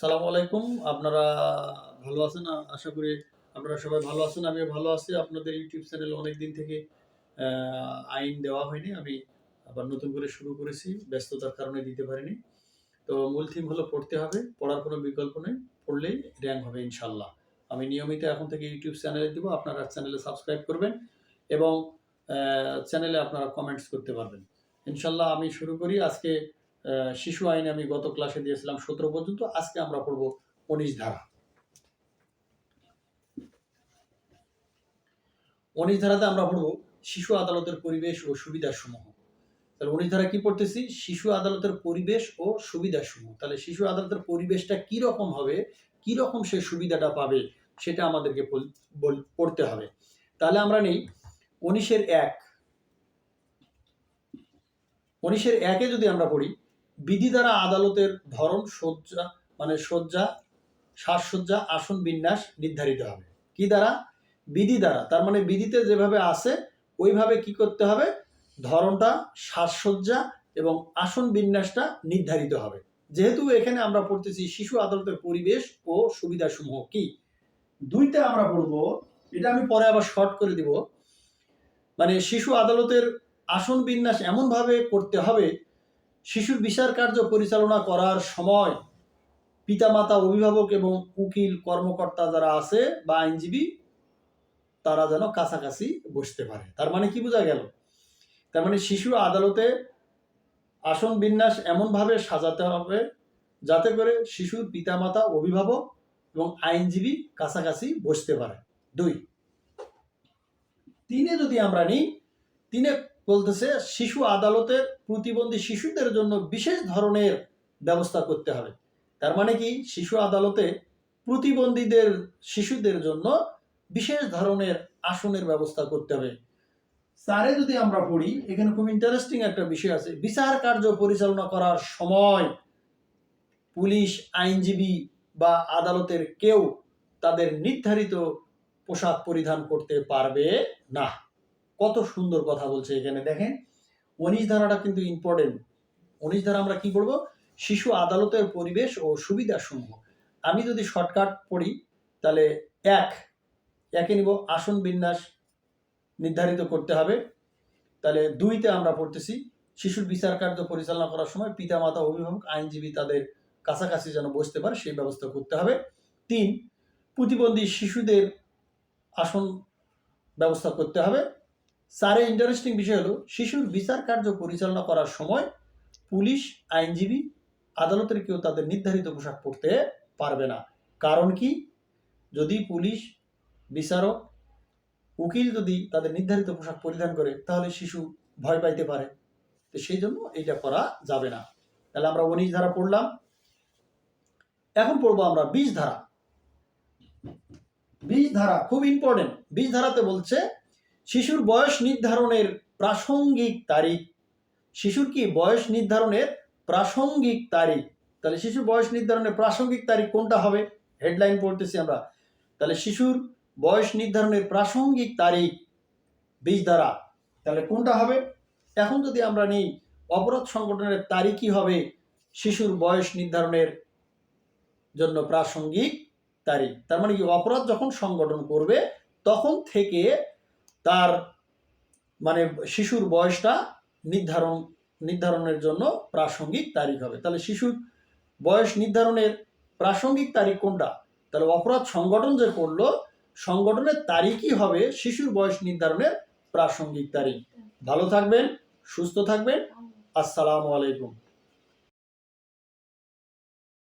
সালাম আলাইকুম। আপনারা ভালো আছেন? আশা করি আপনারা সবাই ভালো আছেন। আমিও ভালো আছি। আপনাদের ইউটিউব চ্যানেল অনেক দিন থেকে আইন দেওয়া হয়নি। আমি আবার নতুন করে শুরু করেছি। ব্যস্ততার কারণে দিতে পারিনি। তো মূল থিম হলো পড়তে হবে। পড়ার কোনো বিকল্প নেই। পড়লেই র্যাঙ্ক হবে ইনশাল্লাহ। আমি নিয়মিত এখন থেকে ইউটিউব চ্যানেলে দেবো। আপনারা চ্যানেলে সাবস্ক্রাইব করবেন এবং চ্যানেলে আপনারা কমেন্টস করতে পারবেন। ইনশাল্লাহ আমি শুরু করি। আজকে শিশু আইনে আমি গত ক্লাসে দিয়েছিলাম সতেরো পর্যন্ত, আজকে আমরা পড়ব উনিশ ধারা। উনিশ ধারাতে আমরা পড়ব শিশু আদালতের পরিবেশ ও সুবিধাসমূহ। তাহলে উনিশ ধারা কি পড়তেছি? শিশু আদালতের পরিবেশ ও সুবিধাসমূহ। তাহলে শিশু আদালতের পরিবেশটা কি রকম হবে? কি রকম সে সুবিধাটা পাবে? সেটা আমাদেরকে পড়তে হবে। তাহলে আমরা নেই, উনিশের এক। উনিশের একে যদি আমরা পড়ি বিধি দ্বারা আদালতের ধরন সজ্জা মানে সজ্জা সাজসজ্জা, আসন বিন্যাস নির্ধারিত হবে। কি দ্বারা? বিধি দ্বারা। তার মানে বিধিতে যেভাবে আছে, ওইভাবে কি করতে হবে? ধরনটা সাজসজ্জা এবং আসন বিন্যাসটা নির্ধারিত হবে। যেহেতু এখানে আমরা পড়তেছি শিশু আদালতের পরিবেশ ও সুবিধাসমূহ কি? দুইটা আমরা পড়ব। এটা আমি পরে আবার শর্ট করে দিব। মানে শিশু আদালতের আসন বিন্যাস এমনভাবে করতে হবে শিশুর বিচার কার্য পরিচালনা করার সময় পিতামাতা, অভিভাবক এবং উকিল, কর্মকর্তা যারা আছে বা আইনজীবী, তারা যেন কাছাকাছি বসতে পারে। তার মানে কি বোঝা গেল? তার মানে শিশু আদালতে আসন বিন্যাস এমনভাবে সাজাতে হবে যাতে করে শিশুর পিতামাতা, অভিভাবক এবং আইনজীবী কাছাকাছি বসতে পারে। দুই। তিনে যদি আমরা নিই, তিনে বলতেছে, শিশু আদালতের প্রতিবন্ধী শিশুদের জন্য বিশেষ ধরনের ব্যবস্থা করতে হবে। তার মানে কি? শিশু আদালতে প্রতিবন্ধীদের, শিশুদের জন্য বিশেষ ধরনের আসনের ব্যবস্থা করতে হবে। স্যারে যদি আমরা পড়ি, এখানে খুব ইন্টারেস্টিং একটা বিষয় আছে। বিচার কার্য পরিচালনা করার সময় পুলিশ, আইনজীবী বা আদালতের কেউ তাদের নির্ধারিত পোশাক পরিধান করতে পারবে না। কত সুন্দর কথা বলছে এখানে, দেখেন। উনিশ ধারাটা কিন্তু ইম্পর্টেন্ট উনিশ ধারা আমরা কি করব শিশু আদালতের পরিবেশ ও সুবিধা সমূহ। আমি যদি শর্টকাট পড়ি, তাহলে এক, একে নিব আসন বিন্যাস নির্ধারিত করতে হবে। তাহলে দুইতে আমরা পড়তেছি, শিশুর বিচার কার্য পরিচালনা করার সময় পিতামাতা, অভিভাবক, আইনজীবী তাদের কাছাকাছি যেন বসতে পারে, সেই ব্যবস্থা করতে হবে। তিন, প্রতিবন্ধী শিশুদের আসন ব্যবস্থা করতে হবে। চারে ইন্টারেস্টিং বিষয় হলো, শিশুর বিচার কার্য পরিচালনা করার সময় পুলিশ, আইনজীবী, আদালতের কেউ তাদের নির্ধারিত পোশাক পরতে পারবে না। কারণ কি? যদি পুলিশ, বিচারক, উকিল যদি তাদের নির্ধারিত পোশাক পরিধান করে, তাহলে শিশু ভয় পাইতে পারে। তো সেই জন্য এটা করা যাবে না। তাহলে আমরা উনিশ ধারা পড়লাম। এখন পড়ব আমরা বিশ ধারা। বিশ ধারা খুব ইম্পর্টেন্ট বিশ ধারাতে বলছে শিশুর বয়স নির্ধারণের প্রাসঙ্গিক তারিখ। শিশুর কি বয়স নির্ধারণের প্রাসঙ্গিক তারিখ? তাহলে শিশুর বয়স নির্ধারণের প্রাসঙ্গিক তারিখ কোনটা হবে? হেডলাইন পড়তেছি আমরা। তাহলে শিশুর বয়স নির্ধারণের প্রাসঙ্গিক তারিখ বিশ দ্বারা তাহলে কোনটা হবে? এখন যদি আমরা নিই অপরাধ সংগঠনের তারিখই হবে শিশুর বয়স নির্ধারণের জন্য প্রাসঙ্গিক তারিখ। তার মানে কি, অপরাধ যখন সংগঠন করবে, তখন থেকে তার মানে শিশুর বয়সটা নির্ধারণ নির্ধারণের জন্য প্রাসঙ্গিক তারিখ হবে। তাহলে শিশুর বয়স নির্ধারণের প্রাসঙ্গিক তারিখ কোনটা? তাহলে অপরাধ সংগঠন যে করল সংগঠনের তারিখই হবে শিশুর বয়স নির্ধারণের প্রাসঙ্গিক তারিখ। ভালো থাকবেন সুস্থ থাকবেন। আসসালামু আলাইকুম।